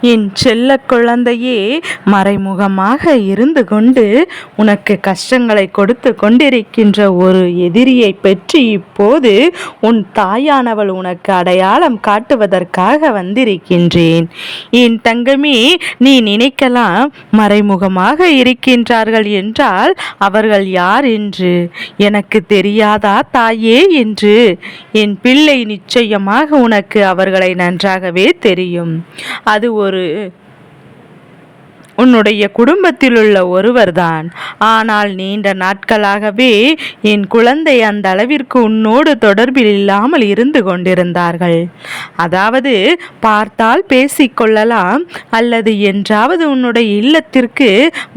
என் செல்ல குழந்தையே மறைமுகமாக இருந்து கொண்டு உனக்கு கஷ்டங்களை கொடுத்து கொண்டிருக்கின்ற ஒரு எதிரியை பற்றி இப்போது உன் தாயானவள் உனக்கு அடையாளம் காட்டுவதற்காக வந்திருக்கின்றேன். என் தங்கமே நீ நினைக்கலாம் மறைமுகமாக இருக்கின்றார்கள் என்றால் அவர்கள் யார் என்று? எனக்கு தெரியாதா தாயே என்று? என் பிள்ளை நிச்சயமாக உனக்கு அவர்களை நன்றாகவே தெரியும். அது ஒரு ஒரு உன்னுடைய குடும்பத்தில் உள்ள ஒருவர்தான். ஆனால் நீண்ட நாட்களாகவே என் குழந்தை அந்த அளவிற்கு உன்னோடு தொடர்பில் இல்லாமல் இருந்து கொண்டிருந்தார்கள். அதாவது பார்த்தால் பேசிக்கொள்ளலாம் அல்லது என்றாவது உன்னுடைய இல்லத்திற்கு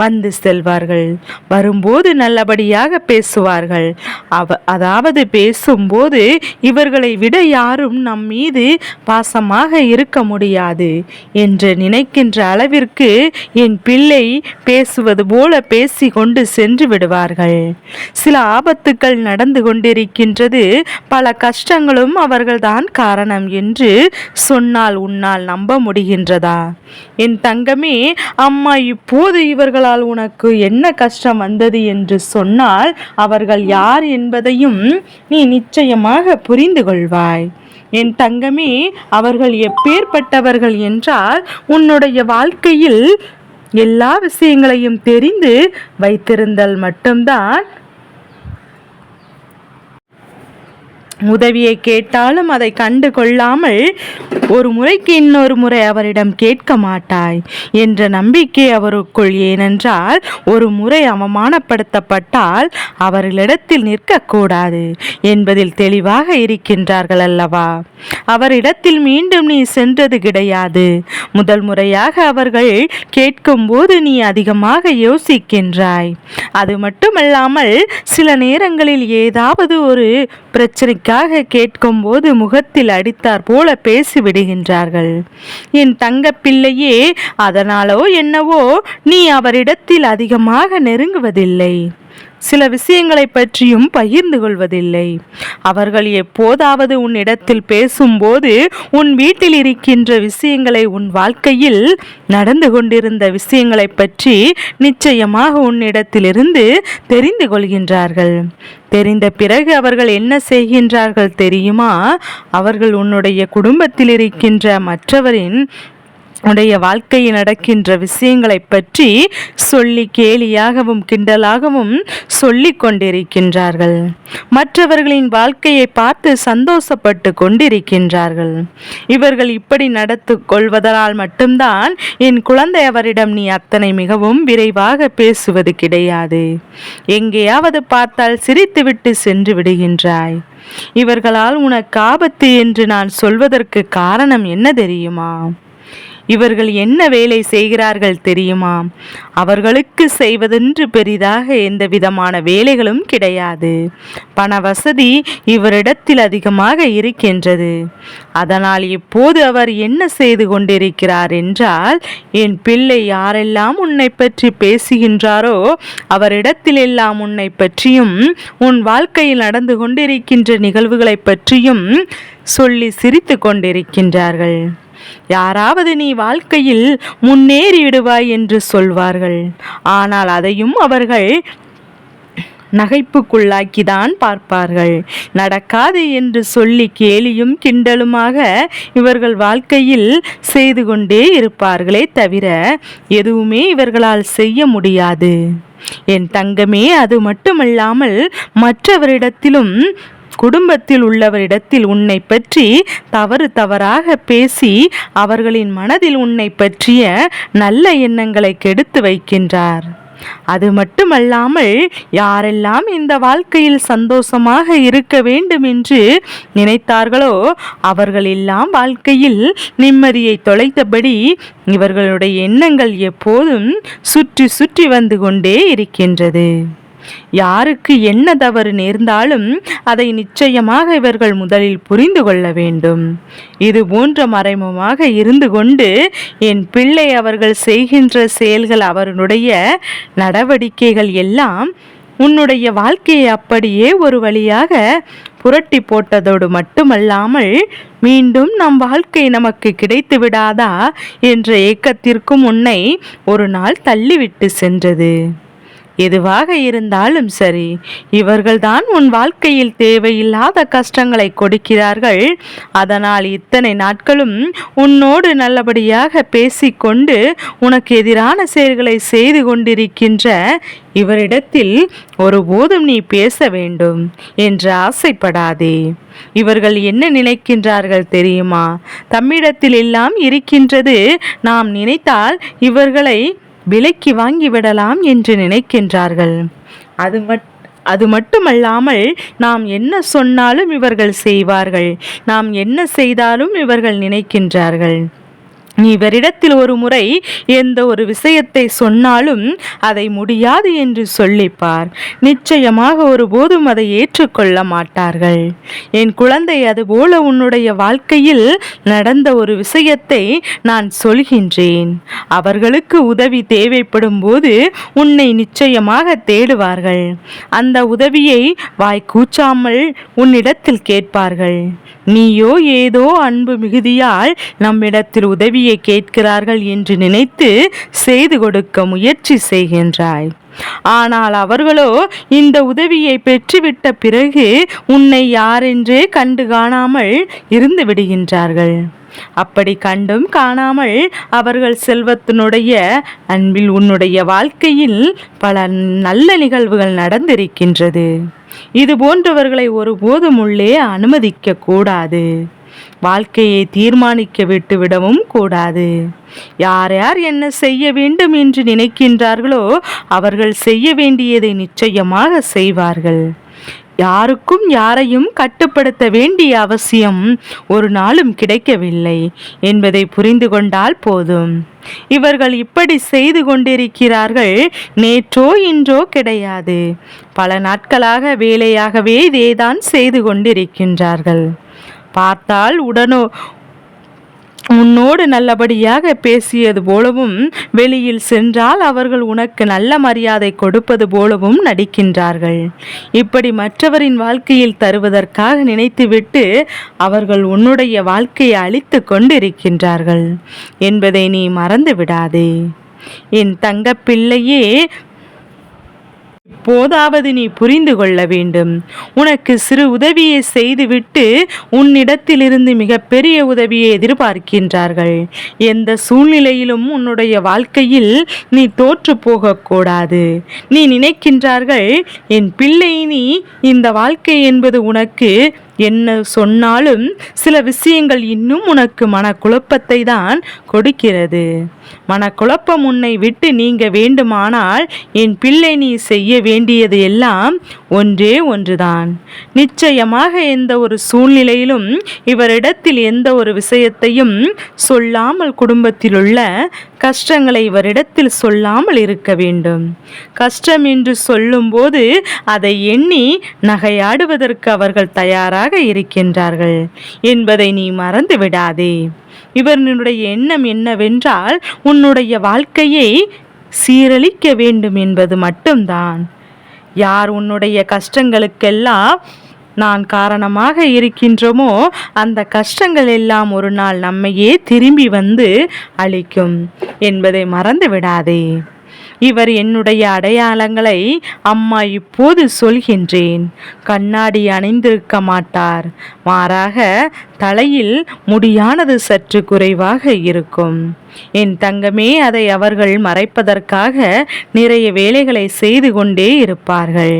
வந்து செல்வார்கள். வரும்போது நல்லபடியாக பேசுவார்கள். அவ அதாவது பேசும்போது இவர்களை விட யாரும் நம் மீது பாசமாக இருக்க முடியாது என்று நினைக்கின்ற அளவிற்கு என் என் பிள்ளை பேசுவது போல பேசி கொண்டு சென்று விடுவார்கள். சில ஆபத்துக்கள் நடந்து கொண்டிருக்கின்றது. பல கஷ்டங்களும் அவர்கள்தான் காரணம் என்று சொன்னால் உன்னால் நம்ப முடிகின்றதா? என் தங்கமே அம்மா இப்போது இவர்களால் உனக்கு என்ன கஷ்டம் வந்தது என்று சொன்னால் அவர்கள் யார் என்பதையும் நீ நிச்சயமாக புரிந்து கொள்வாய். என் தங்கமே அவர்கள் எப்பேற்பட்டவர்கள் என்றால் உன்னுடைய வாழ்க்கையில் எல்லா விஷயங்களையும் தெரிந்து வைத்திருந்தல் மட்டும்தான் உதவியை கேட்டாலும் அதை கண்டு கொள்ளாமல் ஒரு முறைக்கு இன்னொரு முறை அவரிடம் கேட்க மாட்டாய் என்ற நம்பிக்கை அவருக்குள் ஏனென்றால் ஒரு முறை அவமானப்படுத்தப்பட்டால் அவர்களிடத்தில் நிற்கக்கூடாது என்பதில் தெளிவாக இருக்கின்றார்கள் அல்லவா? அவரிடத்தில் மீண்டும் நீ சென்றது கிடையாது. முதல் முறையாக அவர்கள் கேட்கும்போது நீ அதிகமாக யோசிக்கின்றாய். அது மட்டுமல்லாமல் சில நேரங்களில் ஏதாவது ஒரு பிரச்சனைக்காக கேட்கும்போது முகத்தில் அடித்தார் போல பேசிவிடுகின்றார்கள். என் தங்க பிள்ளையே அதனாலோ என்னவோ நீ அவரிடத்தில் அதிகமாக நெருங்குவதில்லை. சில விஷயங்களை பற்றியும் பகிர்ந்து கொள்வதில்லை. அவர்கள் எப்போதாவது உன்னிடத்தில் பேசும்போது உன் வீட்டில் இருக்கின்ற விஷயங்களை உன் வாழ்க்கையில் நடந்து கொண்டிருந்த விஷயங்களை பற்றி நிச்சயமாக உன்னிடத்திலிருந்து தெரிந்து கொள்கின்றார்கள். தெரிந்த பிறகு அவர்கள் என்ன செய்கின்றார்கள் தெரியுமா? அவர்கள் உன்னுடைய குடும்பத்தில் இருக்கின்ற மற்றவரின் உடைய வாழ்க்கையில் நடக்கின்ற விஷயங்களை பற்றி சொல்லி கேலியாகவும் கிண்டலாகவும் சொல்லி கொண்டிருக்கின்றார்கள். மற்றவர்களின் வாழ்க்கையை பார்த்து சந்தோஷப்பட்டு கொண்டிருக்கின்றார்கள். இவர்கள் இப்படி நடத்து கொள்வதனால் மட்டும்தான் என் குழந்தை அவரிடம் நீ அத்தனை மிகவும் விரைவாக பேசுவது கிடையாது. எங்கேயாவது பார்த்தால் சிரித்துவிட்டு சென்று விடுகின்றாய். இவர்களால் உனக்கு ஆபத்து என்று நான் சொல்வதற்கு காரணம் என்ன தெரியுமா? இவர்கள் என்ன வேலை செய்கிறார்கள் தெரியுமா? அவர்களுக்கு செய்வதென்று பெரிதாக எந்த விதமான வேலைகளும் கிடையாது. பண வசதி இவரிடத்தில் அதிகமாக இருக்கின்றது. அதனால் இப்போது அவர் என்ன செய்து கொண்டிருக்கிறார் என்றால் என் பிள்ளை யாரெல்லாம் உன்னை பற்றி பேசுகின்றாரோ அவரிடத்தில் எல்லாம் உன்னை பற்றியும் உன் வாழ்க்கையில் நடந்து கொண்டிருக்கின்ற நிகழ்வுகளை பற்றியும் சொல்லி சிரித்து கொண்டிருக்கின்றார்கள். யாராவது நீ வாழ்க்கையில் முன்னேறிவிடுவாய் என்று சொல்வார்கள். ஆனால் அதையும் அவர்கள் நகைப்புக்குள்ளாக்கிதான் பார்ப்பார்கள். நடக்காது என்று சொல்லி கேலியும் கிண்டலுமாக இவர்கள் வாழ்க்கையில் செய்து கொண்டே இருப்பார்களே தவிர எதுவுமே இவர்களால் செய்ய முடியாது. என் தங்கமே அது மட்டுமல்லாமல் மற்றவரிடத்திலும் குடும்பத்தில் உள்ளவரிடத்தில் உன்னை பற்றி தவறு தவறாக பேசி அவர்களின் மனதில் உன்னை பற்றிய நல்ல எண்ணங்களை கெடுத்து வைக்கின்றார். அது மட்டுமல்லாமல் யாரெல்லாம் இந்த வாழ்க்கையில் சந்தோஷமாக இருக்க வேண்டும் என்று நினைத்தார்களோ அவர்கள் எல்லாம் வாழ்க்கையில் நிம்மதியை தொலைத்தபடி இவர்களுடைய எண்ணங்கள் எப்போதும் சுற்றி சுற்றி வந்து கொண்டே இருக்கின்றது. யாருக்கு என்ன தவறு நேர்ந்தாலும் அதை நிச்சயமாக இவர்கள் முதலில் புரிந்து கொள்ள வேண்டும். இது போன்ற மறைமுகமாக இருந்து கொண்டு என் பிள்ளை அவர்கள் செய்கின்ற செயல்கள் அவருடைய நடவடிக்கைகள் எல்லாம் உன்னுடைய வாழ்க்கையை அப்படியே ஒரு வழியாக புரட்டி போட்டதோடு மட்டுமல்லாமல் மீண்டும் நம் வாழ்க்கை நமக்கு கிடைத்து விடாதா என்ற ஏக்கத்திற்கும் உன்னை ஒரு நாள் தள்ளிவிட்டு சென்றது. எதுவாக இருந்தாலும் சரி இவர்கள்தான் உன் வாழ்க்கையில் தேவையில்லாத கஷ்டங்களை கொடுக்கிறார்கள். அதனால் இத்தனை நாட்களும் உன்னோடு நல்லபடியாக பேசிக்கொண்டு உனக்கு எதிரான செயல்களை செய்து கொண்டிருக்கின்ற இவரிடத்தில் ஒருபோதும் நீ பேச வேண்டும் என்று ஆசைப்படாதே. இவர்கள் என்ன நினைக்கின்றார்கள் தெரியுமா? தம்மிடத்தில் எல்லாம் இருக்கின்றது நாம் நினைத்தால் இவர்களை விலைக்கு வாங்கிவிடலாம் என்று நினைக்கின்றார்கள். அது மட் அது மட்டுமல்லாமல் நாம் என்ன சொன்னாலும் இவர்கள் செய்வார்கள். நாம் என்ன செய்தாலும் இவர்கள் நினைக்கின்றார்கள். இவரிடத்தில் ஒரு முறை எந்த ஒரு விஷயத்தை சொன்னாலும் அதை முடியாது என்று சொல்லிப்பார். நிச்சயமாக ஒருபோதும் அதை ஏற்றுக்கொள்ள மாட்டார்கள். என் குழந்தை அதுபோல உன்னுடைய வாழ்க்கையில் நடந்த ஒரு விஷயத்தை நான் சொல்கின்றேன். அவர்களுக்கு உதவி தேவைப்படும் போது உன்னை நிச்சயமாக தேடுவார்கள். அந்த உதவியை வாய் கூச்சாமல் உன்னிடத்தில் கேட்பார்கள். நீயோ ஏதோ அன்பு மிகுதியால் நம்மிடத்தில் உதவியை கேட்கிறார்கள் என்று நினைத்து செய்து கொடுக்க முயற்சி செய்கின்றாய். ஆனால் அவர்களோ இந்த உதவியை பெற்றுவிட்ட பிறகு உன்னை யாரென்றே கண்டு காணாமல் இருந்து விடுகின்றார்கள். அப்படி கண்டும் காணாமல் அவர்கள் செல்வத்தினுடைய அன்பில் உன்னுடைய வாழ்க்கையில் பல நல்ல நிகழ்வுகள் நடந்திருக்கின்றது. இது போன்றவர்களை ஒருபோதும் உள்ளே அனுமதிக்க கூடாது. வாழ்க்கையை தீர்மானிக்க விட்டுவிடவும் கூடாது. யார் யார் என்ன செய்ய வேண்டும் என்று நினைக்கின்றார்களோ அவர்கள் செய்ய வேண்டியதை நிச்சயமாக செய்வார்கள். யாருக்கும் யாரையும் கட்டுப்படுத்த வேண்டிய அவசியம் ஒரு நாளும் கிடைக்கவில்லை என்பதை புரிந்து கொண்டால் போதும். இவர்கள் இப்படி செய்து கொண்டிருக்கிறார்கள் நேற்றோ இன்றோ கிடையாது. பல நாட்களாக வேலையாகவே இதேதான் செய்து கொண்டிருக்கின்றார்கள். பார்த்தால் உடனோ உன்னோடு நல்லபடியாக பேசியது போலவும் வெளியில் சென்றால் அவர்கள் உனக்கு நல்ல மரியாதை கொடுப்பது போலவும் நடிக்கின்றார்கள். இப்படி மற்றவரின் வாழ்க்கையில் தருவதற்காக நினைத்துவிட்டு அவர்கள் உன்னுடைய வாழ்க்கையை அழித்து கொண்டிருக்கின்றார்கள். என்பதை நீ மறந்து விடாதே என் தங்கப்பிள்ளையே போதாவது நீ புரிந்து கொள்ள வேண்டும். உனக்கு சிறு உதவியை செய்துவிட்டு உன்னிடத்திலிருந்து மிகப்பெரிய உதவியை எதிர்பார்க்கின்றார்கள். எந்த சூழ்நிலையிலும் உன்னுடைய வாழ்க்கையில் நீ தோற்று போகக்கூடாது. நீ நினைக்கின்றார்கள் என் பிள்ளை நீ இந்த வாழ்க்கை என்பது உனக்கு என்ன சொன்னாலும் சில விஷயங்கள் இன்னும் உனக்கு மனக்குழப்பத்தை தான் கொடுக்கிறது. மனக்குழப்பம் உன்னை விட்டு நீங்க வேண்டுமானால் என் பிள்ளை நீ செய்ய வேண்டியது எல்லாம் ஒன்றே ஒன்றுதான். நிச்சயமாக எந்த ஒரு சூழ்நிலையிலும் இவரிடத்தில் எந்த ஒரு விஷயத்தையும் சொல்லாமல் குடும்பத்தில் உள்ள கஷ்டங்களை இவரிடத்தில் சொல்லாமல் இருக்க வேண்டும். கஷ்டம் என்று சொல்லும்போது அதை எண்ணி நகையாடுவதற்கு அவர்கள் தயாராக இருக்கின்றார்கள் என்பதை நீ மறந்து விடாதே. இவர்களுடைய எண்ணம் என்னவென்றால் உன்னுடைய வாழ்க்கையை சீரழிக்க வேண்டும் என்பது மட்டும்தான். யார் உன்னுடைய கஷ்டங்களுக்கெல்லாம் நான் காரணமாக இருக்கின்றோமோ அந்த கஷ்டங்கள் எல்லாம் ஒரு நாள் நம்மையே திரும்பி வந்து அளிக்கும் என்பதை மறந்து விடாதே இவர் என்னுடைய அடையாளங்களை அம்மா இப்போது சொல்கின்றேன். கண்ணாடி அணிந்திருக்க மாட்டார். மாறாக தலையில் முடியானது சற்று குறைவாக இருக்கும். என் தங்கமே அதை அவர்கள் மறைப்பதற்காக நிறைய வேலைகளை செய்து கொண்டே இருப்பார்கள்.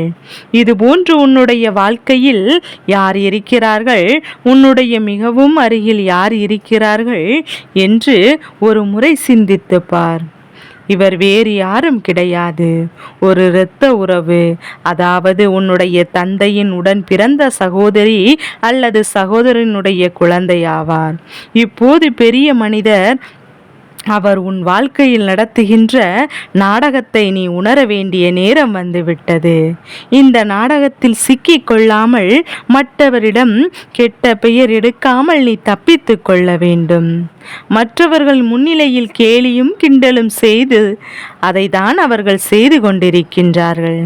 இதுபோன்று உன்னுடைய வாழ்க்கையில் யார் இருக்கிறார்கள்? உன்னுடைய மிகவும் அருகில் யார் இருக்கிறார்கள்? என்று ஒரு முறை சிந்தித்துப்பார் இவர் வேறு யாரும் கிடையாது. ஒரு இரத்த உறவு அதாவது உன்னுடைய தந்தையின் உடன் பிறந்த சகோதரி அல்லது சகோதரனுடைய குழந்தையாவார். இப்போது பெரிய மனிதர் அவர் உன் வாழ்க்கையில் நடத்துகின்ற நாடகத்தை நீ உணர வேண்டிய நேரம் வந்துவிட்டது. இந்த நாடகத்தில் சிக்கிக் கொள்ளாமல் மற்றவரிடம் கெட்ட பெயர் எடுக்காமல் நீ தப்பித்து கொள்ள வேண்டும். மற்றவர்கள் முன்னிலையில் கேலியும் கிண்டலும் செய்து அதை தான் அவர்கள் செய்து கொண்டிருக்கின்றார்கள்.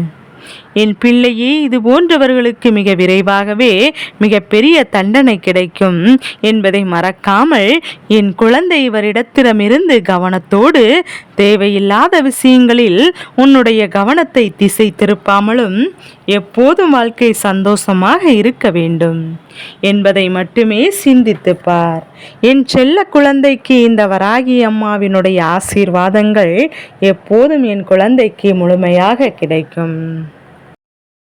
என் பிள்ளையே இது போன்றவர்களுக்கு மிக விரைவாகவே மிக பெரிய தண்டனை கிடைக்கும் என்பதை மறக்காமல் என் குழந்தை இவரிடத்திடமிருந்து கவனத்தோடு தேவையில்லாத விஷயங்களில் உன்னுடைய கவனத்தை திசை திருப்பாமலும் எப்போதும் வாழ்க்கை சந்தோஷமாக இருக்க வேண்டும் என்பதை மட்டுமே சிந்தித்து பார் என் செல்ல குழந்தைக்கு இந்த வராகி அம்மாவினுடைய ஆசீர்வாதங்கள் எப்போதும் என் குழந்தைக்கு முழுமையாக கிடைக்கும்.